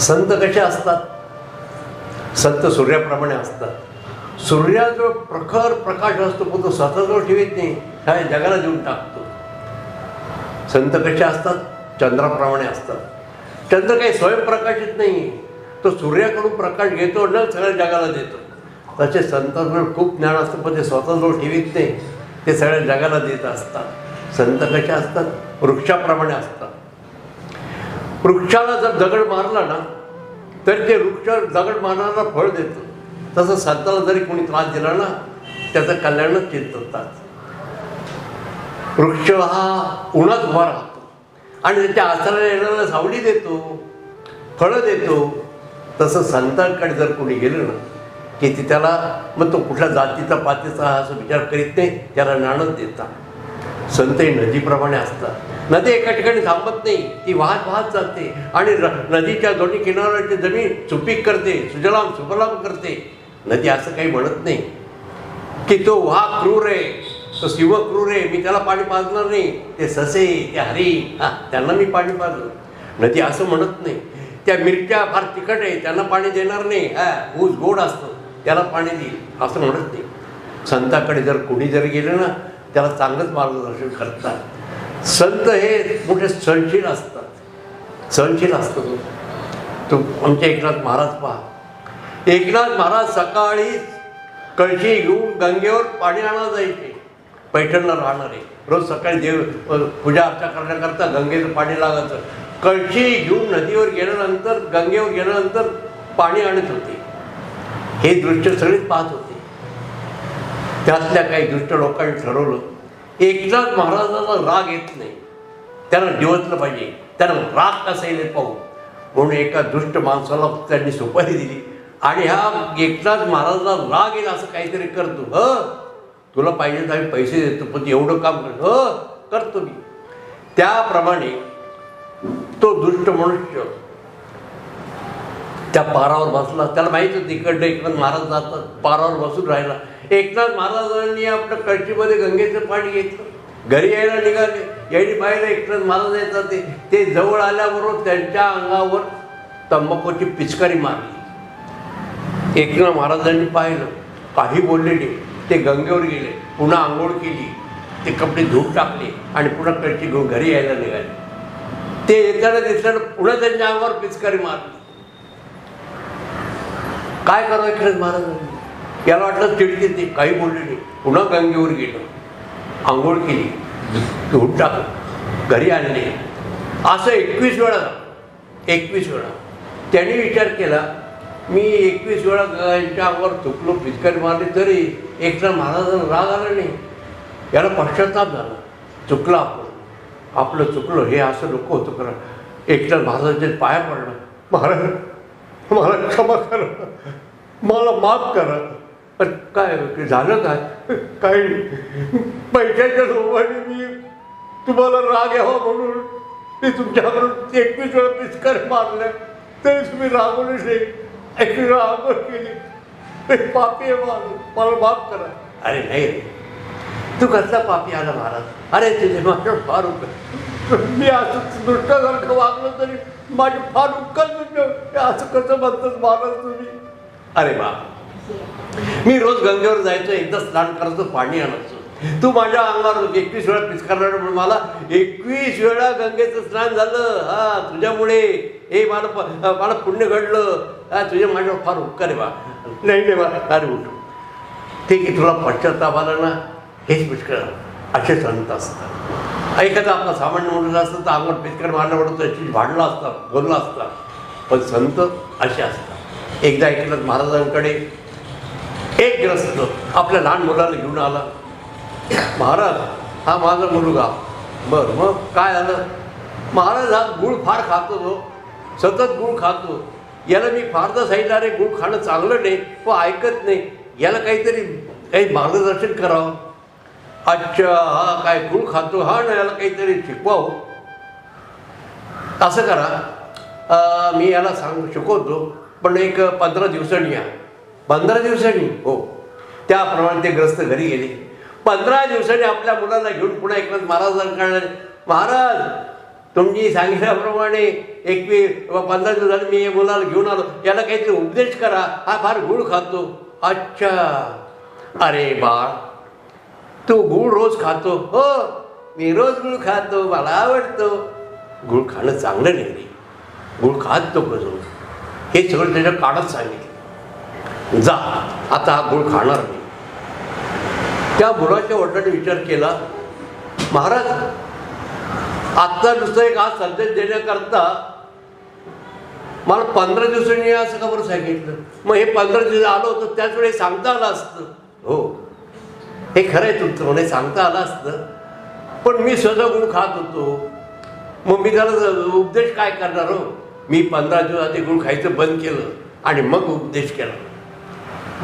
संत कसे असतात? संत सूर्याप्रमाणे असतात. सूर्याजवळ प्रखर प्रकाश असतो पण तो स्वतःजवळ ठेवीत नाही. ह्या जगाला देऊन टाकतो. संत कसे असतात? चंद्राप्रमाणे असतात. चंद्र काही स्वयंप्रकाशित नाही. तो सूर्याकडून प्रकाश घेतो न सगळ्या जगाला देतो. तसे संतांजवळ खूप ज्ञान असतं पण ते स्वतःजवळ ठेवीत नाही. ते सगळ्या जगाला देत असतात. संत कसे असतात? वृक्षाप्रमाणे असतात. वृक्षाला जर दगड मारला ना तर ते वृक्ष दगड मारणारा फळ देतो. तसं संताला जरी कोणी त्रास दिला ना त्याचं कल्याणच चिंततात. वृक्ष हा उन्हात उभा राहतो. आणि त्याच्या आसराला येणाऱ्या सावली देतो फळं देतो. तसं संतांकडे जर कोणी गेलं ना की ती त्याला मग तो कुठल्या जातीचा पातीचा हा असं विचार करीत नाही त्याला नाणं देतात. संतही नदीप्रमाणे असतात. नदी एका ठिकाणी थांबत नाही ती वाहत वाहत जाते आणि र- नदीच्या दोन्ही किनाऱ्याची जमीन सुपीक करते सुजलाम सुफलाम करते. नदी असं काही म्हणत नाही. की तो वाह क्रूर आहे तो शिव क्रूर आहे मी त्याला पाणी पाजणार नाही. ते ससे ते हरी हा त्यांना मी पाणी पाजलं. नदी असं म्हणत नाही. त्या मिरच्या फार तिखट आहे त्यांना पाणी देणार नाही. हा ऊस गोड असतो त्याला पाणी देईल असं म्हणत नाही. संताकडे जर कुणी जर गेलं ना त्याला चांगलंच मार्गदर्शन करतात. संत हे मोठे सहनशील असतात. सहनशील असतो तो. तो आमच्या एकनाथ महाराज पहा. एकनाथ महाराज सकाळी कळशी घेऊन गंगेवर पाणी आणा जायचे. पैठणला राहणारे. रोज सकाळी देव पूजा अर्चा करण्याकरता गंगेचं पाणी लागायचं. कळशी घेऊन नदीवर गेल्यानंतर गंगेवर गेल्यानंतर पाणी आणत होते. हे दृश्य सगळेच पाहत होते. त्यातल्या काही दुष्ट लोकांनी ठरवलं. एकनाथ महाराजांना राग येत नाही. त्यांना दिवसलं पाहिजे. त्यांना राग कसा येईल पाहू. म्हणून एका दुष्ट माणसाला त्यांनी सुपारी दिली. आणि हा एकनाथ महाराजांना राग येईल असं काहीतरी करतो. ह? तुला पाहिजे तर आम्ही पैसे देतो पण एवढं काम कर. ह? करतो मी. त्याप्रमाणे तो दुष्ट मनुष्य त्या पारावर बसला. त्याला माहीत होतं इकडनं एकनाथ महाराज जातात पारावर बसून राहिला. एकनाथ महाराजांनी आपल्या कळशीमध्ये गंगेचं पाणी घेतलं. घरी यायला निघाले. यांनी पाहिलं एकनाथ महाराज येतात ते ते जवळ आल्याबरोबर त्यांच्या अंगावर तंबाखूची पिचकारी मारली. एकनाथ महाराजांनी पाहिलं. काही बोलले नाही. ते गंगेवर गेले. पुन्हा आंघोळ केली. ते कपडे धूप टाकले आणि पुन्हा कळशी घेऊन घरी यायला निघाले. ते येताना दिसल्यानं पुन्हा त्यांच्या अंगावर पिचकारी मारली. काय करावं एकनाथ महाराजांनी याला वाटलं तिडकीत ते काही बोलले नाही. पुन्हा गंगेवर गेलो. आंघोळ केली. धुवून टाकलं घरी आणले. असं एकवीस वेळा एकवीस वेळा. त्यांनी विचार केला मी एकवीस वेळा यांच्या अंगावर थुकलो पिचकारी मारली तरी एकटा महाराजांना राग आला नाही. याला पश्चाताप झाला. चुकला आपण. आपलं चुकलं हे असं नको होतं करा एकटा महाराजांच्या पाया पडलं. महाराज मला क्षमा करा. मला माफ करा. पण काय झालं काय? काही नाही. पैशाच्या लोभाने मी तुम्हाला राग यावा म्हणून मी तुमच्याकडून एकवीस वेळा पिचकार मारल्या. तरी तुम्ही रागवले नाही एक वेळा केली. हे पापी आहे मला माफ करा. अरे नाही. तू कसला पापी आला महाराज? अरे तुझे माझ्या फार उपकार मी असं दुष्टासारखं वागलं तरी माझे फार उपकार म्हणजे असं कसं म्हणतात मारल तुम्ही? अरे बा मी रोज गंगेवर जायचो एकदा स्नान करायचो पाणी आणायचो. तू माझ्या अंगावर एकवीस वेळा पिचकारणार म्हणून मला एकवीस वेळा गंगेचं स्नान झालं. हा तुझ्यामुळे हे मला मला पुण्य घडलं. हा तुझ्या माझ्यावर फार उपकार आहे बा. नाही नाही बा अरे उठ. ठीक की तुला पश्चाताप आला ना हेच पुष्कळ. असे संत असतात. एखादा आपला सामान्य मुलं असतं तर अंगण पिचकर मारणं पडतो त्याची भांडलं असतात बोललं असतात. पण संत असे असतात. एकदा एकनाथ महाराजांकडे एक ग्रस्त आपल्या लहान मुलाला घेऊन आला. महाराज हा माझा मुलगा. बरं मग काय आलं? महाराज हा गुळ फार खातो तो सतत गुळ खातो. याला मी फारदा सांगितलं अरे गुळ खाणं चांगलं नाही व ऐकत नाही. याला काहीतरी काही मार्गदर्शन करावं. अच्छा हा काय गुळ खातो हा ना याला काहीतरी शिकवावं. असं करा. मी याला सांग शिकवतो पण एक पंधरा दिवसांनी या. पंधरा दिवसांनी? हो. त्याप्रमाणे ते ग्रस्त घरी गेले. पंधरा दिवसांनी आपल्या मुलाला घेऊन पुन्हा एकनाथ महाराजांकडे महाराज तुम्ही सांगितल्याप्रमाणे एकवीस पंधरा दिवसांनी मी मुलाला घेऊन आलो. याला काहीतरी उपदेश करा. हा फार गुळ खातो. अच्छा. अरे बाळ तो गुळ रोज खातो. हो मी रोज गुळ खातो मला आवडतो. गुळ खाणं चांगलं नाही रे गुळ खात तो कसं हे सगळं त्याच्या काढत सांगितलं. जा आता हा गुळ खाणार नाही. त्या गुळाच्या वडिलांनी विचार केला महाराज आत्ता नुसतं एक आज संदेश देण्याकरता मला पंधरा दिवसांनी असं का बरं सांगितलं. मग हे पंधरा दिवस आलो होतं त्याच वेळेस सांगता आलं असतं. हो. हे खरं आहे तुमचं म्हणे सांगता आलं असतं. पण मी स्वतः गुण खात होतो. मग मी त्याला उपदेश काय करणार हो? मी पंधरा दिवस आधी गुळ खायचं बंद केलं आणि मग उपदेश केला.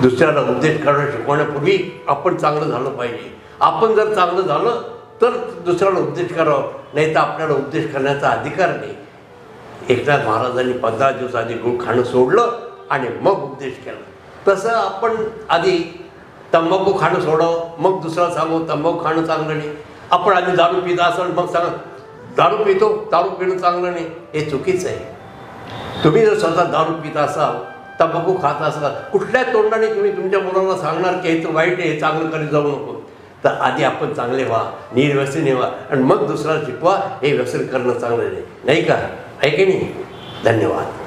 दुसऱ्याला उपदेश करणं शिकवण्यापूर्वी आपण चांगलं झालं पाहिजे. आपण जर चांगलं झालं तर दुसऱ्याला उपदेश करावं. नाही तर आपल्याला उपदेश करण्याचा अधिकार नाही. एकनाथ महाराजांनी पंधरा दिवस आधी गुळ खाणं सोडलं आणि मग उपदेश केला. तसं आपण आधी तंबाखू खाणं सोडावं मग दुसरा सांगू तंबाखू खाणं चांगलं नाही. आपण आधी दारू पित असाल मग सांगा दारू पितो दारू पिणं चांगलं नाही. हे चुकीचं आहे. तुम्ही जर स्वतः दारू पित असाल तंबाखू खात असाल कुठल्या तोंडाने तुम्ही तुमच्या मुलांना सांगणार की हे तर वाईट आहे हे चांगलं करीत जाऊ नको? तर आधी आपण चांगले व्हा निर्व्यसनी व्हा आणि मग दुसऱ्याला शिकवा हे व्यसन करणं चांगलं नाही. नाही का? आहे की नाही? धन्यवाद.